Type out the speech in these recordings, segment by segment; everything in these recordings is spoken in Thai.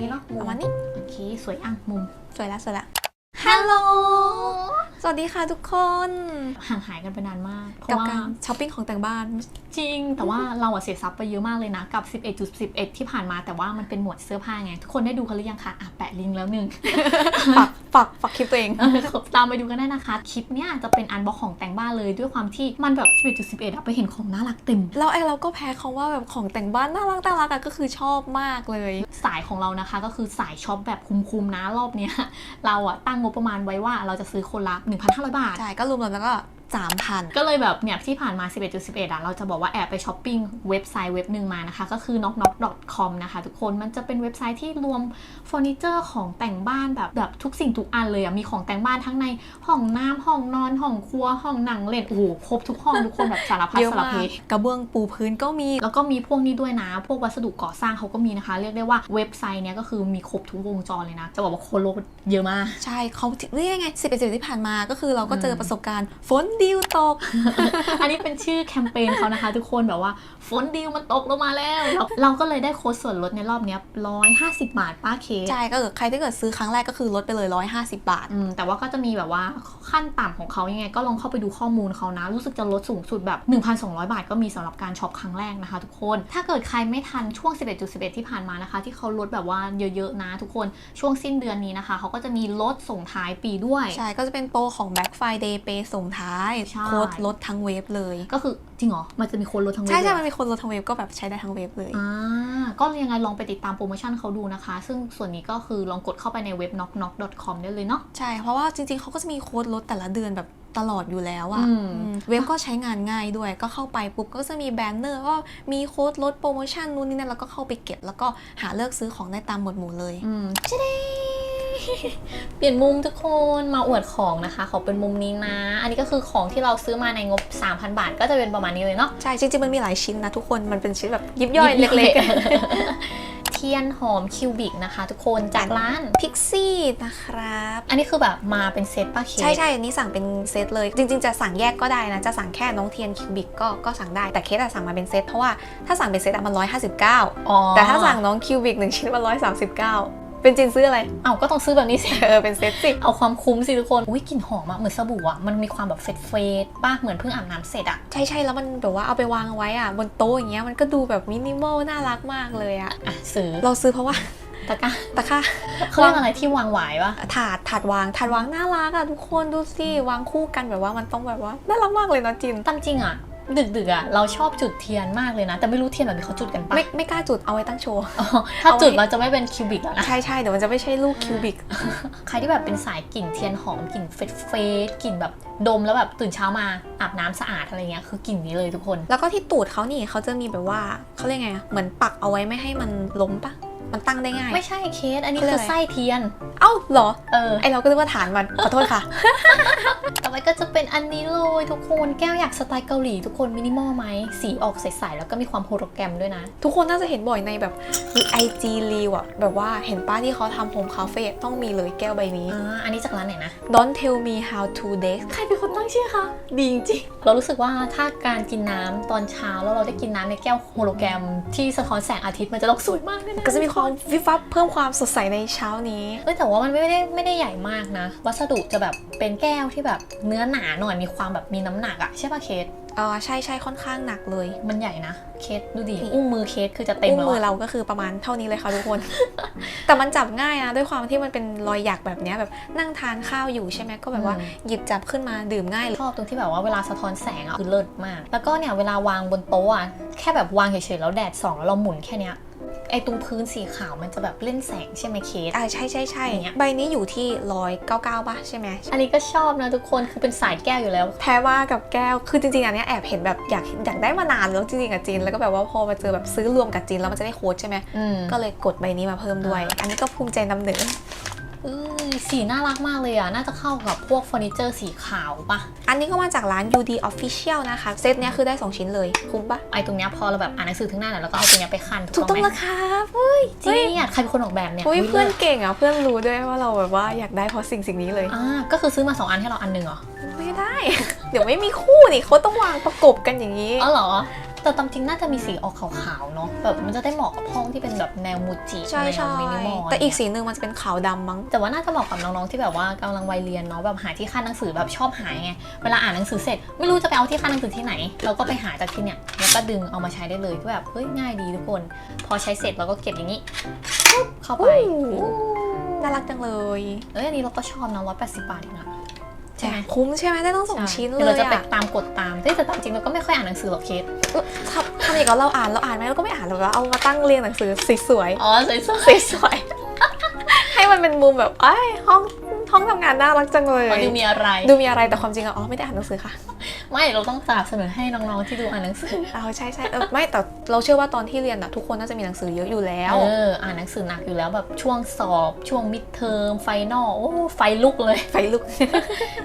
นี้เนอะประมาณนี้ โอเค สวยอะมุม สวยแล้วสวยแล้วฮัลโหล สวัสดีค่ะทุกคนห่างหายกันไปนานมาก เพกับราะว่าการช้อปปิ้งของแต่งบ้าน จริง แต่ว่าเราอะเสียทรัพย์ไปเยอะมากเลยนะ กับ 11.11 ที่ผ่านมาแต่ว่ามันเป็นหมวดเสื้อผ้าไง ทุกคนได้ดูกันหรือยังคะอะแปะลิงก์แล้วหนึ่ง ฝากฝากฝากคลิปตัวเอง เออตามไปดูกันได้นะคะ คลิปเนี้ยจะเป็นอันบ็อกของแต่งบ้านเลยด้วยความที่มันแบบ 11.11อะไปเห็นของน่ารักเต็ม เราไอเราก็แพ้เขาว่าแบบของแต่งบ้านน่ารักน่ารักอะก็คือชอบมากเลย สายของเรานะคะก็คือสายช็อปแบบคุ้มๆนะรอบเนี้ย เราอะตั้งงบประมาณไว้ว่าเราจะซื้อคนละ1,500 บาท ใช่ก็รวมๆแล้วก็ สามพันก็เลยแบบเนี่ยที่ผ่านมา 11.11อะเราจะบอกว่าแอบไปช้อปปิ้งเว็บไซต์เว็บหนึ่งมานะคะ ก็คือ knock knock com นะคะ ทุกคนมันจะเป็นเว็บไซต์ที่รวมเฟอร์นิเจอร์ของแต่งบ้านแบบแบบทุกสิ่งทุกอันเลยอะมีของแต่งบ้านทั้งในห้องน้ำห้องนอนห้องครัวห้องหนังเล่นโอ้โหครบทุกห้องทุกคนแบบสารพัดเยอะสารมากเพกระเบื้องปูพื้นก็มี แล้วก็มีพวกนี้ด้วยนะ พวกวัสดุก่อสร้างเขาก็มีนะคะ เรียกได้ว่าเว็บไซต์เนี้ยก็คือมีครบทุกวงจรเลยนะจะบอกว่าโคโลกเยอะมากใช่เขานี่ไงสิบเอ็ดสิบที่ผ่านมาก็คือเราก็เจอประสบการณ์ฝนดิวตก อันนี้เป็นชื่อแคมเปญเขานะคะ ทุกคนแบบว่าฝนดีลมันตกลงมาแล้วเราเราก็เลยได้โค้ดส่วนลดในรอบเนี้ร้อยห้าสิบบาทป้าเคสใช่ก็คือใครที่เกิดซื้อครั้งแรกก็คือลดไปเลย150บาท อืม แต่ว่าก็จะมีแบบว่าขั้นต่ำของเขายังไง ก็ลองเข้าไปดูข้อมูลเขานะ รู้สึกจะลดสูงสุดแบบ 1,200 บาทก็มีสำหรับการช็อปครั้งแรกนะคะ ทุกคน ถ้าเกิดใครไม่ทันช่วง 11.11 ที่ผ่านมานะคะ ที่เขาลดแบบว่าเยอะๆนะ ทุกคนช่วงสิ้นเดือนนี้นะคะเขาก็จะมีลดส่งท้ายปีด้วย ใช่ก็จะเป็นโปรของ Black Friday เปส่งท้ายใช่ โค้ดลดทั้งเว็บเลย ก็คือจริงเหรอ มันจะมีโค้ดลดทั้งเว็บใช่ใช่เลยเหรอมันมีคนลดทั้งเว็บก็แบบใช้ได้ทั้งเว็บเลย อ่าก็ยังไงลองไปติดตามโปรโมชั่นเขาดูนะคะ ซึ่งส่วนนี้ก็คือลองกดเข้าไปในเว็บ knock knock com ได้เลยเนาะ ใช่ เพราะว่าจริงๆเขาก็จะมีโค้ดลดแต่ละเดือนแบบตลอดอยู่แล้วอะอืม อืมเว็บก็ใช้งานง่ายด้วย ก็เข้าไปปุ๊บก็จะมีแบนเนอร์ว่ามีโค้ดลดโปรโมชั่นนู่นนี่นั่นแล้วก็เข้าไปเก็บ แล้วก็หาเลือกซื้อของได้ตามหมวดหมู่เลย อืมจะได้ เปลี่ยนมุมทุกคนมาอวดของนะคะขอเป็นมุมนี้นะ อันนี้ก็คือของที่เราซื้อมาในงบ 3,000 บาท ก็จะเป็นประมาณนี้เลยเนาะใช่จริงๆมันมีหลายชิ้นนะทุกคนมันเป็นชิ้นแบบยิบย่อยเล็กเทียนหอมคิวบิกนะคะ ทุกคนจากร้านๆพิกซี่นะครับ อันนี้คือแบบมาเป็นเซตป้าเคกใช่ใช่อันนี้สั่งเป็นเซตเลย จริง ๆ จะสั่งแยกก็ได้นะจะสั่งแค่น้องเทียนคิวบิกก็ก็สั่งได้แต่เคสอะสั่งมาเป็นเซตเพราะว่าถ้าสั่งเป็นเซตอะมัน159อ๋อแต่ถ้าสั่งน้องคิวบิกหนึ่งชิ้นมัน139 เป็นจินซื้ออะไร เอ้าก็ต้องซื้อแบบนี้สิ เออ เป็นเซตสิ เอาความคุ้มสิทุกคน อุ้ยกลิ่นหอมอะเหมือนสบู่อะมันมีความแบบเฟดเฟดๆป้าเหมือนเพิ่งอาบน้ำเสร็จอะใช่ใช่แล้วมันแบบว่าเอาไปวางไว้อะบนโต๊ะอย่างเงี้ย มันก็ดูแบบมินิมอลน่ารักมากเลยอะอะซื้อ เราซื้อเพราะว่าตะกร้าตะค่าเขาเรียกอะไรที่วางหวายวะถาดถาดวางถาดวางน่ารักอะทุกคนดูสิวางคู่กันแบบว่ามันต้องแบบว่าน่ารักมากเลยเนาะจินตามจริงอะ ดึกดึกๆอะเราชอบจุดเทียนมากเลยนะ แต่ไม่รู้เทียนแบบนี้เขาจุดกันปะไม่ไม่กล้าจุดเอาไว้ตั้งโชว์อ๋อถ้าเอาไว้จุดเราจะไม่เป็นคิวบิกแล้วนะ ใช่ใช่เดี๋ยวมันจะไม่ใช่ลูกคิวบิก ใครที่แบบเป็นสายกลิ่นเทียนหอมกลิ่นเฟดเฟดกลิ่นแบบดมแล้วแบบตื่นเช้ามาอาบน้ำสะอาดอะไรเงี้ยคือกลิ่นนี้เลยทุกคน แล้วก็ที่ตูดเขานี่เขาจะมีแบบว่าเขาเรียกไงอะเหมือนปักเอาไว้ไม่ให้มันล้มปะมันตั้งได้ง่าย ไม่ใช่เคส อันนี้เขาเรีคืยกออะไรไส้เทียน เอ้าเหรอ เออ ไอเราก็นึกว่าฐานมัน ขอโทษค่ะ ต่อไปก็จะ เป็นอันนี้เลยทุกคนแก้วอยากสไตล์เกาหลีทุกคนมินิมอลไหมสีออกใสๆแล้วก็มีความโฮโลแกรมด้วยนะ ทุกคนน่าจะเห็นบ่อยในแบบไอจีรีวอะแบบว่าเห็นป้าที่เขาทำโฮมคาเฟ่ต้องมีเลยแก้วใบนี้อ่าอันนี้จากร้านไหนนะ Don't tell me how to date ใครเป็นคนตั้งชื่อคะดีจริงๆเรารู้สึกว่าถ้าการกินน้ำตอนเช้าแล้วเราได้กินน้ำในแก้วโฮโลแกรม ที่สะท้อนแสงอาทิตย์มันจะต้องสวยมากเลยนะก็จะมีความวิบวับเพิ่มความสดใสในเช้านี้เอ้ยแต่ว่ามันไม่ได้ไม่ได้ใหญ่มากนะ วัสดุจะแบบเป็นแก้วที่แบบเนื้อหนาหน่อยมีความแบบมีน้ำหนักอะใช่ปะเคสเออใช่ใช่ค่อนข้างหนักเลย มันใหญ่นะ เคสดูดิ อุ้งมือเคสคือจะเต็มอุ้งแล้วมืออะเราก็คือประมาณเท่านี้เลยค่ะทุกคน แต่มันจับง่ายนะ ด้วยความที่มันเป็นรอยหยักแบบเนี้ยแบบนั่งทานข้าวอยู่ใช่ไหมก็แบบว่าหยิบจับขึ้นมาดื่มง่ายเลยชอบตรงที่แบบว่าเวลาสะท้อนแสงอะคือเลิศมาก แล้วก็เนี่ยเวลาวางบนโต๊ะอะแค่แบบวางเฉยๆแล้วแดดส่องแล้วเราหมุนแค่เนี้ย ไอ้ตรงพื้นสีขาวมันจะแบบเล่นแสงใช่ไหมเคสอ่าใช่ใช่ใช่อย่างเงี้ยใบนี้อยู่ที่ร้อยเก้าเก้าป่ะใช่ไหมอันนี้ก็ชอบนะทุกคนคือเป็นสายแก้วอยู่แล้ว แท้ว่ากับแก้วคือจริงๆอันเนี้ยแอบเห็นแบบอยากอยากได้มานานแล้วจริงๆกับจีนแล้วก็แบบว่าพอมาเจอแบบซื้อรวมกับจีนแล้วมันจะได้โค้ดใช่ไหมอืมก็เลยกดใบนี้มาเพิ่มด้วย อันนี้ก็ภูมิใจนำเหนือเอ้ย สีน่ารักมากเลยอะ น่าจะเข้ากับพวกเฟอร์นิเจอร์สีขาวปะอันนี้ก็มาจากร้าน UD Official นะคะ เซตเนี้ยคือได้ 2 ชิ้นเลย คุ้มปะไอ้ตรงเนี้ยพอเราแบบอ่านหนังสือทั้งหน้าเนี่ยแล้วก็เอาตรงเนี้ยไปขั้นถูกต้องไหมแล้วครับเฮ้ยจริงเนี่ยใครเป็นคนออกแบบเนี่ยอุ้ยอุ๊ยเพื่อนลิศเก่งอะ เพื่อนรู้ด้วยว่าเราแบบว่าอยากได้เพราะสิ่งสิ่งนี้เลย อ่าก็คือซื้อมาสองอันให้เราอันหนึ่งเหรอไม่ได้ เดี๋ยวไม่มีคู่นี่เขาต้องวางประกบกันอย่างนี้ อ๋อเหรอ แต่ตามจริงน่าจะมีสีออกขาวๆเนาะแบบมันจะได้เหมาะกับห้องที่เป็นแบบแนวมูจิใช่แนใช่วมินิมอลแต่อีกสีหนึ่งมันจะเป็นขาวดำมั้งแต่ว่าน่าจะเหมาะกับน้องๆที่แบบว่ากำลังวัยเรียนเนาะแบบหาที่ขั้นหนังสือแบบชอบหาไงเวลาอ่านหนังสือเสร็จ ไม่รู้จะไปเอาที่ขั้นหนังสือที่ไหน เราก็ไปหาจากที่เนี่ยแล้วก็ดึงเอามาใช้ได้เลยก็แบบเฮ้ยง่ายดีทุกคน พอใช้เสร็จเราก็เก็บอย่างนี้ปุ๊บเข้าไปอู้น่ารักจังเลยเอ้ยอันนี้เราก็ชอบนะร้อยแปดสิบบาทเองอะ ใช่ไหมคุ้มใช่ไหมได้ต้องสองใช่ชิ้นดี๋วเลเรายจะไปอะตามกดตามเฮ้ยแต่ตามจริงเราก็ไม่ค่อยอ่านหนังสือหรอกเคสทำทำอย่างกับเราอ่านเราอ่านไหมเราก็ไม่อ่านหรอกเราเอามาตั้งเรียงหนังสือสวยอ๋อสวยๆสวยๆให้มันเป็นมุมแบบไอ้ยห้องห้องทำงานน่ารักจังเลยๆอ๋อดูมีอะไร ดูมีอะไรแต่ความจริงอะอ๋อไม่ได้อ่านหนังสือค่ะ ไม่เราต้องสนับสนุนให้น้องๆที่ดูอ่านหนังสือเอาใช่ใช่เออไม่แต่เราเชื่อว่าตอนที่เรียนอะทุกคนน่าจะมีหนังสือเยอะอยู่แล้ว เอออ่านหนังสือหนักอยู่แล้วแบบช่วงสอบช่วงมิดเทอมไฟนอลโอ้ไฟลุกเลย ไฟลุก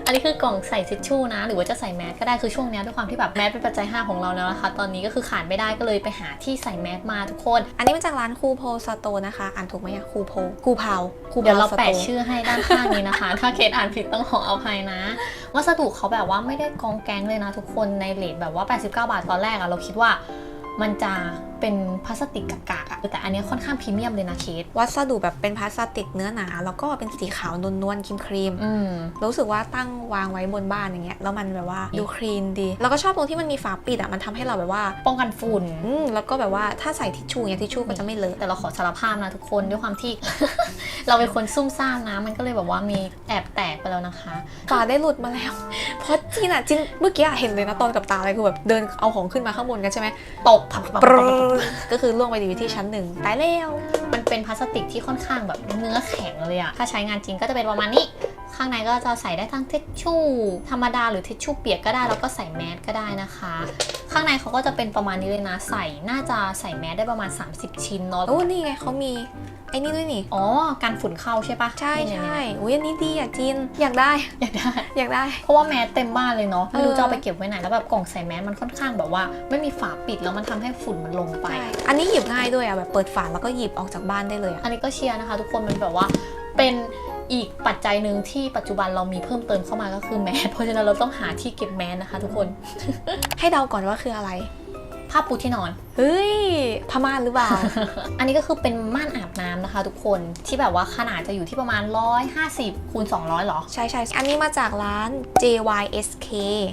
อันนี้คือกล่องใส่ทิชชู่นะ หรือว่าจะใส่แมสก็ได้คือช่วงเนี้ยด้วยความที่แบบแมสเป็นปัจจัย5ของเราแล้วนะคะตอนนี้ก็คือขาดไม่ได้ก็เลยไปหาที่ใส่แมสมาทุกคน อันนี้มาจากร้านคูโพสโตนะคะ อ่านถูกไหมอะคูโพคูพาวคูพาวเดี๋ยวเราสโตแปะชื่อให้ด้านข้างนี้นะคะ ถ้าเคสอ่านผิดต้องขออภัยนะ วัสดุเขาแบบว่าไม่ได้กองแกงเลยนะทุกคนในเลทแบบว่า 89 บาทตอนแรกอะเราคิดว่ามันจะเป็นพลาสติกกากๆอะแต่อันเนี้ยค่อนข้างพรีเมียมเลยนะเคส วัสดุแบบเป็นพลาสติกเนื้อหนา แล้วก็เป็นสีขาวนวลๆครีมครีมๆอืมรู้สึกว่าตั้งวางไว้บนบ้านอย่างเงี้ยแล้วมันแบบว่าดูคลีนดี แล้วก็ชอบตรงที่มันมีฝาปิดอะมันทำให้เราแบบว่าป้องกันฝุ่นอืมแล้วก็แบบว่าถ้าใส่ทิชชู่เนี่ยทิชชู่ก็จะไม่เลอะแต่เราขอสารภาพนะทุกคนด้วยความที่ เราเป็นคนซุ่มซ่ามนะมันก็เลยแบบว่ามีแอบแตกไปแล้วนะคะฝาได้หลุดมาแล้วเพราะจีนอะจินเมื่อกี้อะเห็นเลยนะตอนกับตาเลยคือแบบเดินเอาของขึ้นมาข้างบนกันใช่ไหมตกพับปรึ๊ดก็คือล่วงไปอยู่ที่ชั้นหนึ่งตายแล้วมันเป็นพลาสติกที่ค่อนข้างแบบเนื้อแข็งเลยอะถ้าใช้งานจริงก็จะเป็นประมาณนี้ ข้างในก็จะใส่ได้ทั้งทิชชู่ ธรรมดาหรือทิชชู่เปียกก็ได้ แล้วก็ใส่แมสก็ได้นะคะ ข้างในเขาก็จะเป็นประมาณนี้เลยนะ ใส่น่าจะใส่แมสได้ประมาณ 30 ชิ้นเนาะ โอ้นี่ไงเขามี ไอ้นี่ด้วยนี่ อ๋อ การฝุ่นเข้าใช่ปะใช่นี่ๆๆใช่อุ้ยอันนี้ดีอะจิน อยากได้ อยากได้ อยากได้ เพราะว่าแมสเต็มบ้านเลยเนาะ ไม่รู้เออจะเอาไปเก็บไว้ไหน แล้วแบบกล่องใส่แมสมันค่อนข้างแบบว่า ไม่มีฝาปิดแล้วมันทำให้ฝุ่นมันลงไปใช่อันนี้หยิบง่ายด้วยอะแบบเปิดฝาแล้วก็หยิบออกจากบ้านได้เลยอะอันนี้ก็เชียร์นะคะ ทุกคนมันแบบว่าเป็นอีกปัจจัยหนึ่งที่ปัจจุบันเรามีเพิ่มเติมเข้ามาก็คือแมสเพราะฉะนั้นเราต้องหาที่เก็บแมสนะคะ ทุกคน ให้เดาก่อนว่าคืออะไร ผ้าปูที่นอน เฮ้ยพม่านหรือเปล่า อันนี้ก็คือเป็นม่านอาบน้ำนะคะ ทุกคนที่แบบว่าขนาดจะอยู่ที่ประมาณ 150คูณ200หรอ ใช่ใช่อันนี้มาจากร้าน JYSK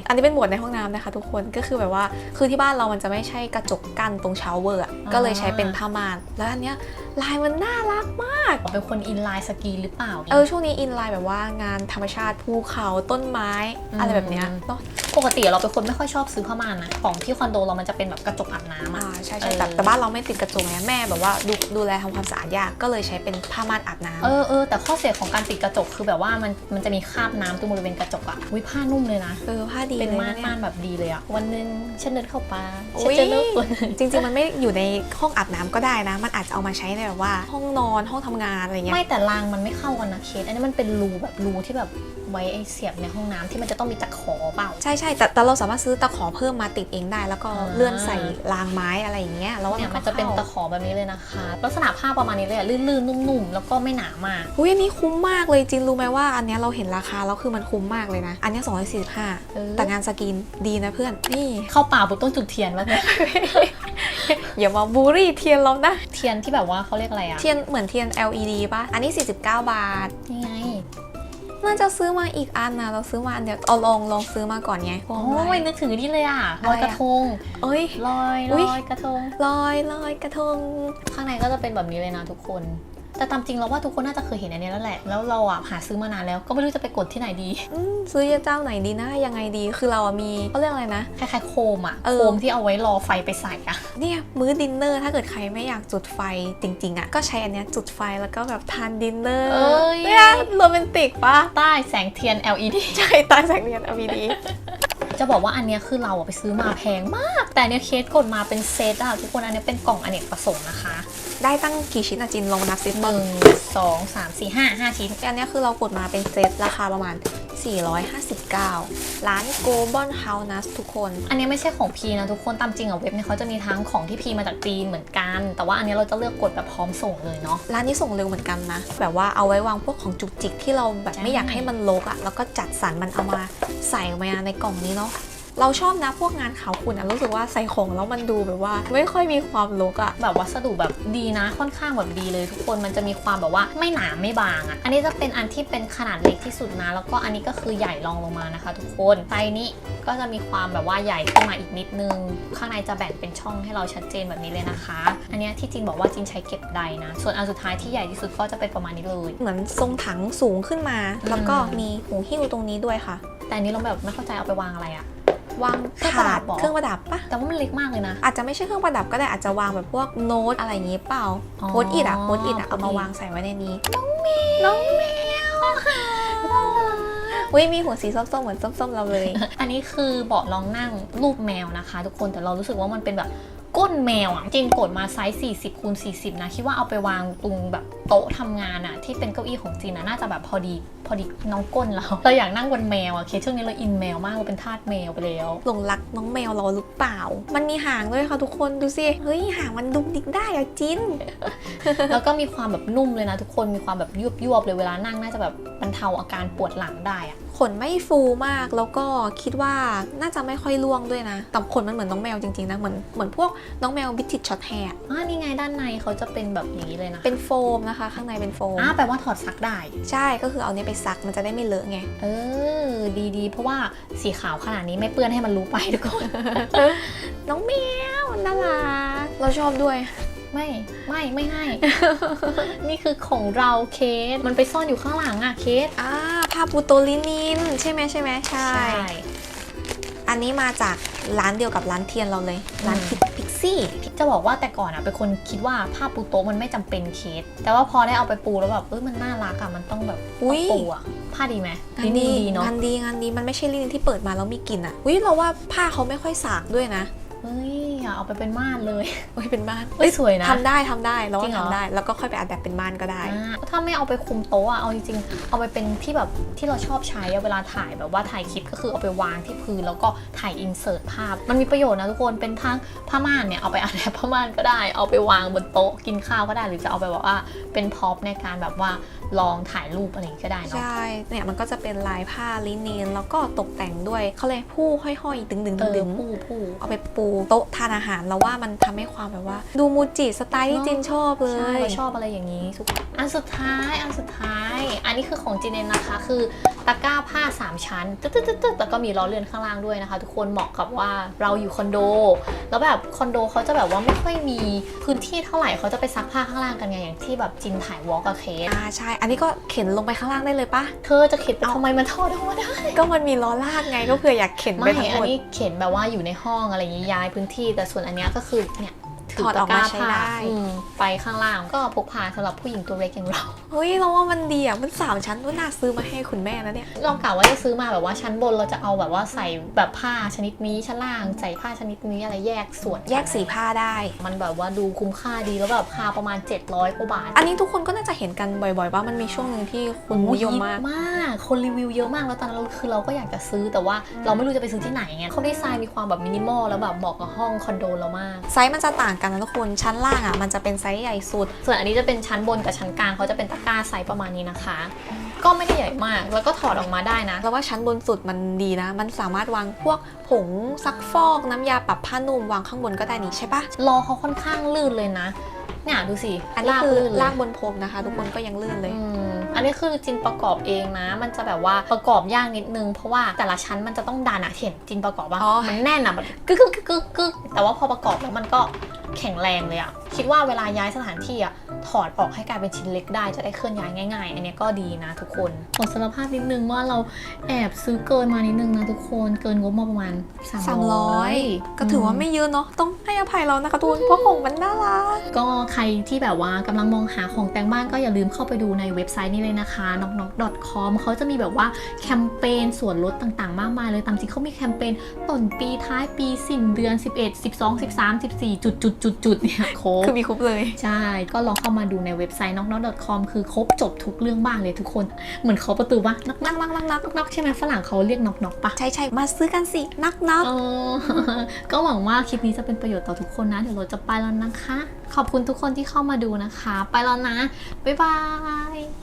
อันนี้เป็นหมวดในห้องน้ำนะคะ ทุกคนก็คือแบบว่าคือที่บ้านเรามันจะไม่ใช่กระจกกั้นตรงชาวเวอร์อะอ่าก็เลยใช้เป็นผ้าม่านแล้วอันเนี้ย ลายมันน่ารักมาก เป็นคนอินไลน์สกีหรือเปล่า เออช่วงนี้อินไลน์แบบว่างานธรรมชาติภูเขาต้นไม้อืมอะไรแบบเนี้ยเนาะปกติเราเป็นคนไม่ค่อยชอบซื้อผ้าม่านนะของที่คอนโดเรามันจะเป็นแบบกระจกอาบน้ำอ่าอะใช่ใช่เออแต่แต่บ้านเราไม่ติดกระจกไงแม่แบบว่าดูดูแลทำความสะอาดยากก็เลยใช้เป็นผ้าม่านอาบน้ำ เออเออแต่ข้อเสียของการติดกระจกคือแบบว่ามันมันจะมีคราบน้ำตรงบริเวณกระจกอะวิผ้านุ่มเลยนะ เออผ้าดีเป็นเลยม่านนะม่านเนี่ยแบบดีเลยอะวันหนึงฉันเดินเข้าป่าอุ๊ฉันยเจะเลิกคนจริงๆ มันไม่อยู่ในห้องอาบน้ำก็ได้นะ มันอาจจะเอามาใช้ในแบบว่าห้องนอนห้องทำงานอะไรเงี้ย ไม่แต่รางมันไม่เข้ากันนะเคส อันนี้มันเป็นรูแบบรูที่แบบ ไว้ไอเสียบในห้องน้ำที่มันจะต้องมีตะขอเปล่า ใช่ใช่แต่แต่เราสามารถซื้อตะขอเพิ่มมาติดเองได้ แล้วก็อ่า เลื่อนใส่รางไม้อะไรอย่างเงี้ยแล้วว่าเนี่ยมัมันนก็จะเป็นข้าตะขอแบบนี้เลยนะคะ ลักษณะผ้าประมาณนี้เลยอะลื่นๆ นุ่มๆ แล้วก็ไม่หนามาก อุ้ยอันนี้คุ้มมากเลยจินรู้ไหมว่า อันเนี้ยเราเห็นราคาแล้วคือมันคุ้มมากเลยนะ อันเนี้ยเออ 245 แต่งานสกินดีนะเพื่อนนี่ เข้าป่าปุ๊บต้องจุดเทียนวะเนี่ยอย่ามาบูรี่เทียนเรานะเทียนที่แบบว่าเขาเรียกอะไรอะเทียนเหมือนเทียน LED ป่ะ อันนี้ 49 บาท นี่ไง น่าจะซื้อมาอีกอันนะเราซื้อมาอันเดียวเอาลองลองซื้อมาก่อนไงโอ้ยนึกถึงนี่เลยอะลอยกระทงเอ้ยลอยอุ๊ลยอยกระทงลอยลอยกระทง ข้างในก็จะเป็นแบบนี้เลยนะทุกคน แต่ตามจริงเราว่าทุกคนน่าจะเคยเห็นอันนี้แล้วแหละ แล้วเราอะหาซื้อมานานแล้ว ก็ไม่รู้จะไปกดที่ไหนดีอืมซื้อเจ้าไหนดีนะยังไงดีคือเราอะมีเขาเรียกอะไรนะคล้ายๆโคมอะเออโคมที่เอาไว้รอไฟไปใส่อะเนี่ยมื้อดินเนอร์ถ้าเกิดใครไม่อยากจุดไฟจริง ๆอะก็ใช้อันเนี้ยจุดไฟแล้วก็แบบทานดินเนอร์เอ้ยเนี่ยโรแมนติกปะใต้แสงเทียน LED ใช่ตายแสงเนียน LED จะบอกว่าอันเนี้ยคือเราอะไปซื้อมาแพงมาก แต่อันเนี้ยเคสกดมาเป็นเซตอะทุกคนอันเนี้ยเป็นกล่องอเนกประสงค์นะคะ ได้ตั้งกี่ชิ้นอะจินลองนับซิหต้นนึ่งสองสามสี่ห้าห้าชิ้น อันเนี้ยคือเรากดมาเป็นเซตราคาประมาณ 459 ร้าน g o b o n House นะทุกคน อันนี้ไม่ใช่ของพีนะทุกคนตามจริงอะเว็บเนี่ยเขาจะมีทั้งของที่พีมาจากจีนเหมือนกัน แต่ว่าอันนี้เราจะเลือกกดแบบพร้อมส่งเลยเนาะ ร้านนี้ส่งเร็วเหมือนกันนะ แบบว่าเอาไว้วางพวกของจุกจิกที่เราแบบใช่ไม่อยากให้มันรกอะแล้วก็จัดสรรมันเอามาใส่มาในกล่องนี้เนาะ เราชอบนะพวกงานขาวขุ่นอะรู้สึกว่าใส่ของแล้วมันดูแบบว่า ไม่ค่อยมีความรกอะแบบวัสดุแบบดีนะค่อนข้างแบบดีเลย ทุกคนมันจะมีความแบบว่าไม่หนาไม่บางอะ่ะอันนี้จะเป็นอันที่เป็นขนาดเล็กที่สุดนะ แล้วก็อันนี้ก็คือใหญ่รองลงมานะคะ ทุกคนไซส์นี้ก็จะมีความแบบว่าใหญ่ขึ้นมาอีกนิดนึง ข้างในจะแบ่งเป็นช่องให้เราชัดเจนแบบนี้เลยนะคะ อันเนี้ยที่จินบอกว่าจินใช้เก็บใดนะ ส่วนอันสุดท้ายที่ใหญ่ที่สุดก็จะเป็นประมาณนี้เลย เหมือนทรงถังสูงขึ้นมา แล้วก็มีหูหิ้วตรงนี้ด้วยค่ะ แต่อันนี้เราแบบไม่เข้าใจเอาไปวางอะไรอะ่ะ วางเครื่องประดัถาบดเหรอเครื่องประดับปะแต่ว่ามันเล็กมากเลยนะ อาจจะไม่ใช่เครื่องประดับก็ได้อาจจะวางแบบพวกโน้ตอะไรอย่างงี้เปล่าอ๋อโพสต์อิดอะโพสต์อิดอะเอามาโพสต์อิฐวางใส่ไว้ในนี้ น้องแมวค่ะอุ้ยมีหัวสีส้มๆเหมือนส้มๆเราเลย อันนี้คือเบาะรองนั่งรูปแมวนะคะ ทุกคนแต่เรารู้สึกว่ามันเป็นแบบ ก้นแมวอะจริงกดมาไซส์40คูณ40 นะ คิดว่าเอาไปวางตรงแบบโต๊ะทำงานอะ ที่เป็นเก้าอี้ของจีนนะน่าจะแบบพอดี พอดีน้องก้นเราเราอยากนั่งบนแมวอะเคสช่วงนี้เราอินแมวมากเราเป็นทาสแมวไปแล้วหลงรักน้องแมวเราหรือเปล่า มันมีหางด้วยค่ะทุกคนดูสิเฮ้ยหางมันดุกดิกได้อะจินแล้วก็มีความแบบนุ่มเลยนะทุกคนมีความแบบยุบยวบๆเลยเวลานั่งน่าจะแบบบรรเทาอาการปวดหลังได้อะข นไม่ฟูมากแล้วก็คิดว่าน่าจะไม่ค่อยร่วงด้วยนะ แต่ขนมันเหมือนน้องแมวจริงๆนะ เหมือนเหมือนพวกน้องแมวบิทติชช็อตแฮร์อ่านี่ไงด้านในเขาจะเป็นแบบอย่างนี้เลยนะ เป็นโฟมนะคะ ข้างในเป็นโฟมอ่าแปลว่าถอดซักได้ ใช่ก็คือเอาเนี้ยไปซักมันจะได้ไม่เลอะไง เออ ดีๆ เพราะว่าสีขาวขนาดนี้ไม่เปื้อนให้มันรู้ไปทุกคน น้องแมวน่ารักเราชอบด้วย ไม่ไม่ไม่ให้ นี่คือของเราเคสมันไปซ่อนอยู่ข้างหลังอะเคสอ่าผ้าปูโตลินิน ใช่ไหมใช่ไหมใช่ อันนี้มาจากร้านเดียวกับร้านเทียนเราเลย ร้านพิพิกซี่จะบอกว่าแต่ก่อนอะเป็นคนคิดว่าผ้าปูโต๊ะมันไม่จำเป็นเคส แต่ว่าพอได้เอาไปปูแล้วแบบเอ้ยมันน่ารักอะมันต้องแบบอุ๊ต้อยงปูอะผ้าดีไหมงานลิดีนินดีเนาะงานดีงานดีมันไม่ใช่ลินินที่เปิดมาแล้วมีกลิ่นอะอุ้ยเราว่าผ้าเขาไม่ค่อยสากด้วยนะ เฮ้ยอย่าเอาไปเป็นม่านเลยโอ้ยเป็นบ้านเฮ้ยสวยนะทำได้ทำได้เราจริว่างเหรอ ทำได้ แล้วก็ค่อยไปอัดแบบเป็นบ้านก็ได้ อ่าถ้าไม่เอาไปคุมโต๊ะอะเอาจริงๆ เอาไปเป็นที่แบบที่เราชอบใช้อะเวลาถ่ายแบบว่าถ่ายคลิปก็คือเอาไปวางที่พื้นแล้วก็ถ่ายอินเสิร์ตภาพ มันมีประโยชน์นะทุกคนเป็นทั้งผ้าม่านเนี่ยเอาไปอัดแบบผ้าม่านก็ได้ เอาไปวางบนโต๊ะกินข้าวก็ได้ หรือจะเอาไปแบบว่าเป็นพ็อปในการแบบว่าลองถ่ายรูปอะไรอย่างงี้ก็ได้เนาะ ใช่ เนี่ยมันก็จะเป็นลายผ้าลินินแล้วก็ตกแต่งด้วยเขาเลยผู้ห้อยๆ ดึงๆดึงเออดึงผู้ผู้เอาไปปูโต๊ะทานอาหารเราว่ามันทำให้ความแบบว่า ดูมูจิสไตล์ที่เนอะจินชอบเลใช่ยเราชอบอะไรอย่างนี้ทุกอันสุดท้ายอันสุดท้าย อันนี้คือของจีเนนนะคะ คือตะกร้าผ้า 3 ชั้นตึ๊ดตึ๊ดตึ๊ดตึ๊ดแล้วก็มีล้อเลื่อนข้างล่างด้วยนะคะ ทุกคนเหมาะกับว่าเราอยู่คอนโด แล้วแบบคอนโดเขาจะแบบว่าไม่ค่อยมีพื้นที่เท่าไหร่เขาจะไปซักผ้าข้างล่างกันไงอย่างที่แบบจินถ่ายวอล์กกับเคสอ่าใช่ อันนี้ก็เข็นลงไปข้างล่างได้เลยปะเธอจะเข็นไปทำไมมันทอดออกมาได้ก็มันมีล้อลากไงก็เผื่ออยากเข็นไปไม่ทั้งหอัมนดนี้เข็นแบบว่าอยู่ในห้องอะไรอย่างงี้ย้ายพื้นที่แต่ส่วนอันเนี้ยก็คือเนี่ย ถืถอดออกมาใช้ได้อืมไปข้างล่างก็พกพาสำหรับผู้หญิงตัวเล็กอย่างเราเฮ้ยเราว่ามันดีอะมันสามชั้นก็น่าซื้อมาให้คุณแม่นะเนี่ยเรากะว่าจะซื้อมาแบบว่าชั้นบนเราจะเอาแบบว่าใส่แบบผ้าชนิดนี้ชั้นล่างใส่ผ้าชนิดนี้อะไรแยกส่วนแยกสีผ้าได้ มันแบบว่าดูคุ้มค่าดีแล้วแบบราคาประมาณ 700กว่าบาท อันนี้ทุกคนก็น่าจะเห็นกันบ่อยๆว่ามันมีช่วงหนึ่งที่คนนิยมมากมาก คนรีวิวเยอะมากแล้วตอนนั้นเราคือเราก็อยากจะซื้อแต่ว่าเราไม่รู้จะไปซื้อที่ไหนไงเขาดีไซน์มีความแบบมินิมอลแล้วแบบเหมาะกับห้องคอนโดเรามากไซส์มันจะต่างกันนะทุกคนชั้นล่างอะมันจะเป็นไซส์ใหญ่สุด ส่วนอันนี้จะเป็นชั้นบนกับชั้นกลางเขาจะเป็นตะกร้าไซส์ประมาณนี้นะคะ ก็ไม่ได้ใหญ่มากแล้วก็ถอดออกมาได้นะแล้วว่าชั้นบนสุดมันดีนะ มันสามารถวางพวกผงซักฟอกน้ำยาปรับผ้านุ่มวางข้างบนก็ได้นี่ใช่ปะรอเขาค่อนข้างลื่นเลยนะเนี่ยดูสิอันนี้คือลื่นเลยลากบนพรมนะคะ ทุกคนก็ยังลื่นเลยอืมอันนี้คือจินประกอบเองนะ มันจะแบบว่าประกอบยากนิดนึง เพราะว่าแต่ละชั้นมันจะต้องดันอะเห็นจินประกอบว่าอ๋อมันแน่นอะแบบกึกกึกกึกกึกกึกแต่ว่าพอประกอบแล้วมันก็ แข็งแรงเลยอะ คิดว่าเวลาย้ายสถานที่อะถอดออกให้กลายเป็นชิ้นเล็กได้จะได้เคลื่อนย้ายง่าย ๆ อันเนี้ยก็ดีนะทุกคนขอสารภาพนิดนึงว่าเราแอบซื้อเกินมานิดนึงนะทุกคนเกินงบมาประมาณ 300 300ก็ถือว่าไม่เยอะเนาะต้องให้อภัยเรานะคะทุกคนเพราะของมันน่ารักก็ใครที่แบบว่ากำลังมองหาของแต่งบ้านก็อย่าลืมเข้าไปดูในเว็บไซต์นี้เลยนะคะ knocknock.com เขาจะมีแบบว่าแคมเปญส่วนลดต่างๆ มากมายเลยตามจริงเขามีแคมเปญต้นปีท้ายปีสิ้นเดือน 11 12 13 14จุดจุดจุดจุดเนี่ยครบคือมีครบเลย ใช่ ก็ลองเข้ามาดูในเว็บไซต์ knock knock com คือครบจบทุกเรื่องบ้านเลยทุกคน เหมือนเขาะประตูปะนักนักนักนักนักนักใช่ไหมฝรั่งเขาเรียก knock knock ปะใช่ใช่มาซื้อกันสินักนักเออก็หวังว่าคลิปนี้จะเป็นประโยชน์ต่อทุกคนนะ เดี๋ยวเราจะไปแล้วนะคะ ขอบคุณทุกคนที่เข้ามาดูนะคะ ไปแล้วนะ บ๊ายบาย